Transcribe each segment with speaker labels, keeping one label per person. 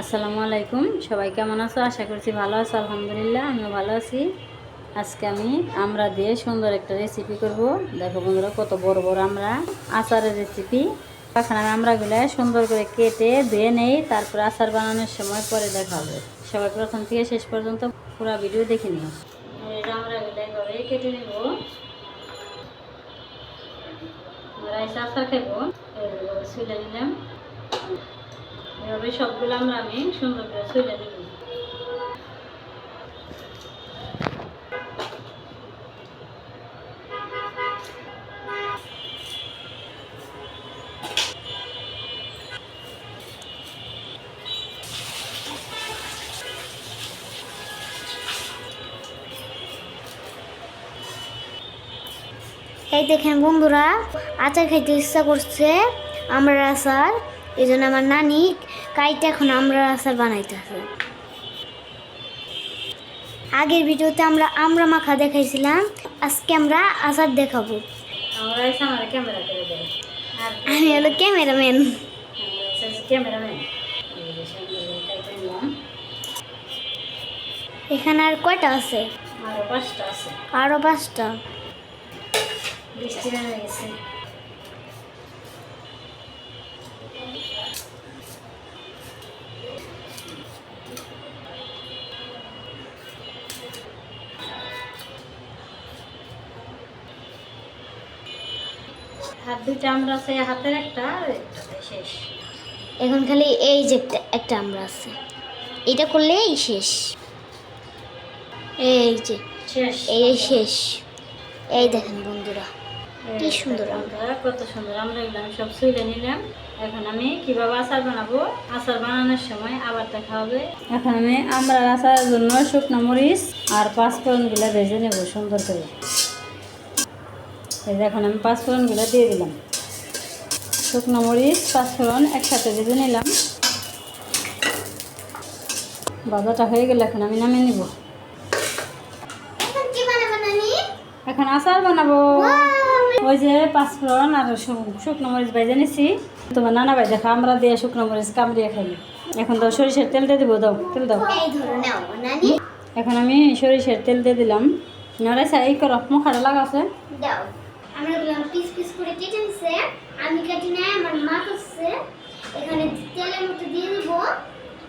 Speaker 1: আসসালামু আলাইকুম। সবাই কেমন আছো? আশা করছি ভালো আছো, আলহামদুলিল্লাহ, আমিও ভালো আছি। আজকে আমি আমরা দিয়ে সুন্দর একটা রেসিপি করব। দেখো বন্ধুরা, কত বড় বড় আমরা আচারের রেসিপি এখন আমি আমরাগুলো সুন্দর করে কেটে ধুয়ে নেই, তারপর আচার বানানোর সময় পরে দেখা হবে সবাই প্রথম থেকে শেষ পর্যন্ত পুরো ভিডিও দেখে নিও। আমরাগুলো কেটে নেব। আচার খেবো এইভাবে নিলাম। এভাবে সবগুলো আমরা আমি সুন্দর করে ছুলে দেব
Speaker 2: এই দেখেন বন্ধুরা, আচার খাইতে ইচ্ছা করছে, আমরা আচার এই জন্য আমার নানি কাইতে এখন আমরার আচার বানাইতেছে আগের ভিডিওতে আমরা আমরা মাখা দেখাইছিলাম আজকে আমরা আচার দেখাবো।
Speaker 1: আমরা
Speaker 2: আমি হলো ক্যামেরাম্যান।
Speaker 1: ক্যামেরাম্যান।
Speaker 2: এখানে আর কয়টা আছে?
Speaker 1: আরও পাঁচটা আছে।
Speaker 2: আরও পাঁচটা।
Speaker 1: বৃষ্টি নেমে গেছে। হাত দুইটা আমরা আছে হাতের একটা আর একটাতে শেষ।
Speaker 2: এখন খালি এই যে একটা আমরা আছে। এটা করলেই শেষ। এই যে
Speaker 1: শেষ।
Speaker 2: এই শেষ। এই দেখেন বন্ধুরা কি সুন্দর
Speaker 1: আমরা কত সুন্দর আমরা এগুলো আমি সব সুইলে নিলাম। এখন আমি কীভাবে আচার বানাবো? আচার বানানোর সময় আবার দেখা হবে। এখন আমি আমরা আচারের জন্য শুকনো মরিচ আর পাঁচফোড়নগুলো ভেজে নেব সুন্দর করে। এই এখন আমি পাঁচফোড়নগুলো দিয়ে দিলাম। শুকনো মরিচ পাঁচফোড়ন একসাথে ভেজে নিলাম। বাজাটা হয়ে গেলে এখন আমি নামিয়ে নিব।
Speaker 2: এখন
Speaker 1: আচার বানাবো। ওই যে পাঁচফোড়ন আর শুকনো মরিচ বাইজে নিছি। তোমার নানা ভাই দেখো আমরা দিয়ে শুকনো মরিচ কামড়িয়ে খাইলি এখন দাও সরিষার তেল দিয়ে দেবো দাও তেল দাও। এখন আমি সরিষার তেল দিয়ে দিলাম। নড়াইছা এই করো মুখাটা লাগাছে।
Speaker 2: দাও। আমরা এগুলো পিস পিস করে কেটে নিছে। আমি কেটে নেয় আমার মা করছে এখানে তেলের মতো দিয়ে দিব।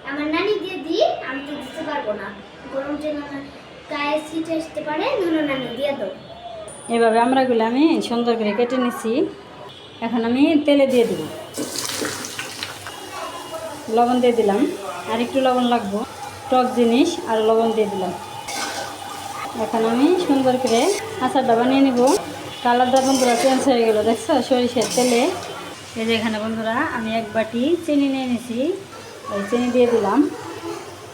Speaker 2: আমার নানি দিয়ে দিই, আমি তো দিতে পারব না। গরম আমার গায়ে ছিটে আসতে পারে ধরো নানি দিয়ে দাও।
Speaker 1: এভাবে আমরাগুলো আমি সুন্দর করে কেটে নিছি। এখন আমি তেলে দিয়ে দিব। লবণ দিয়ে দিলাম, আর একটু লবণ লাগবো। টক জিনিস আর লবণ দিয়ে দিলাম। এখন আমি সুন্দর করে আচারটা বানিয়ে নিব। কালারটা বন্ধুরা চেঞ্জ হয়ে গেলো, দেখছ? সরিষার তেলে। এই যে এখানে বন্ধুরা, আমি এক বাটি চিনি নিয়ে নিছি। ওই চিনি দিয়ে দিলাম।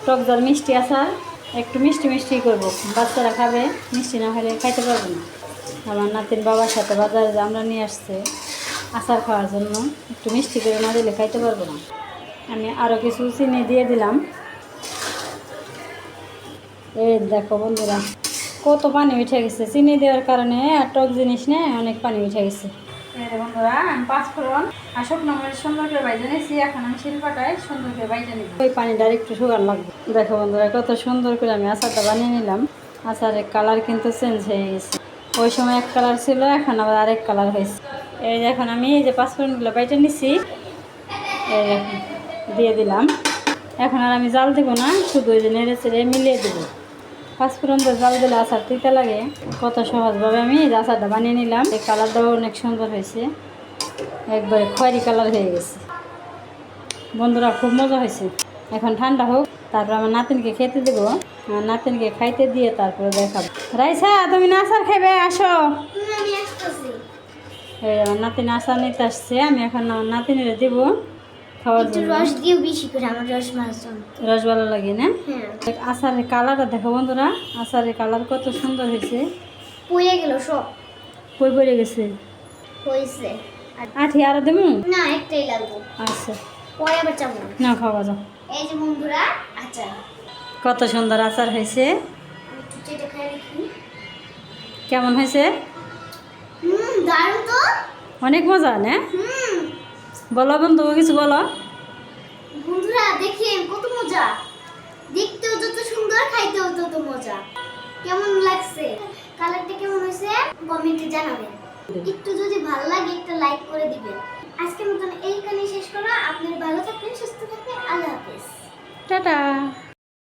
Speaker 1: টক জল মিষ্টি আচার একটু মিষ্টি মিষ্টি করব। বাচ্চারা খাবে, মিষ্টি না হলে খাইতে পারবে না। আমার নাতির বাবার সাথে বাজারে আমরা নিয়ে আসছে, আচার খাওয়ার জন্য, একটু মিষ্টি করে না দিলে খাইতে পারব না। আমি আরও কিছু চিনি দিয়ে দিলাম। এই দেখো বন্ধুরা। কত পানি উঠে গেছে? চিনি দেওয়ার কারণে আর টক জিনিস নেই অনেক পানি উঠে গেছে। বন্ধুরা আমি পাঁচ ফোড়ন আর শুকনো মরিচ সুন্দর করে বাইজে নিয়েছি। এখন আমি শিল্পাটায় সুন্দর করে বাইজে নিব। ওই পানিটা একটু সুগার লাগবে। দেখো বন্ধুরা কত সুন্দর করে আমি আচারটা বানিয়ে নিলাম। আচারের কালার কিন্তু চেঞ্জ হয়ে গেছে। ওই সময় এক কালার ছিল এখন আবার আরেক কালার হয়েছে। এই এখন আমি এই যে পাঁচফোড়নগুলো বাইটে নিছি এই দিয়ে দিলাম। এখন আর আমি জাল দেবো না শুধু ওই যে নেড়ে চেড়ে মিলিয়ে দেবো। পাঁচফোড়ন জাল দিলে আচার তিতে লাগে। কত সহজভাবে আমি আচারটা বানিয়ে নিলাম। এই কালারটাও অনেক সুন্দর হয়েছে। একবারে খয়েরি কালার হয়ে গেছে। বন্ধুরা খুব মজা হয়েছে। এখন ঠান্ডা হোক তারপর আমার নাতিনকে খেতে দেবো। আমার নাতিনকে খাইতে দিয়ে তারপরে দেখাবো। রাইসা তুমি না আচার খাইবে? আসো। এই আমার নাতিন আচার নিতে আসছে। আমি এখন আমার নাতিনের দিব। খাওয়ার জন্য।
Speaker 2: রস দিও বেশি করে আমার রস মাছ
Speaker 1: রস ভালো লাগে না?
Speaker 2: হ্যাঁ।
Speaker 1: আচারের কালারটা দেখো বন্ধুরা আচারের কালার কত সুন্দর হয়েছে।
Speaker 2: পুড়ে গেল সব।
Speaker 1: কই পড়ে গেছে।
Speaker 2: হয়েছে।
Speaker 1: আঠি আরও দেবো?
Speaker 2: না একটাই লাগবো।
Speaker 1: আচ্ছা।
Speaker 2: পরে আবার চাবো।
Speaker 1: না খাওয়া যাও।
Speaker 2: এই যে বন্ধুরা আচ্ছা
Speaker 1: কত সুন্দর আচার হয়েছে। কেমন হয়েছে?
Speaker 2: দারুণ তো।
Speaker 1: অনেক মজা না? বলো বন্ধু কিছু বলো।
Speaker 2: বন্ধুরা দেখেন কত মজা। দেখতে যত সুন্দর খাইতেও তত মজা। কেমন লাগছে? কালারটা কেমন হয়েছে? কমেন্টে জানাবেন। একটু যদি ভালো লাগে একটা লাইক করে দিবেন। আজকের মতন এইখানে শেষ করা আপনার ভালো থাকবেন সুস্থ থাকবেন। আল্লাহ হাফেজ।
Speaker 1: টাটা।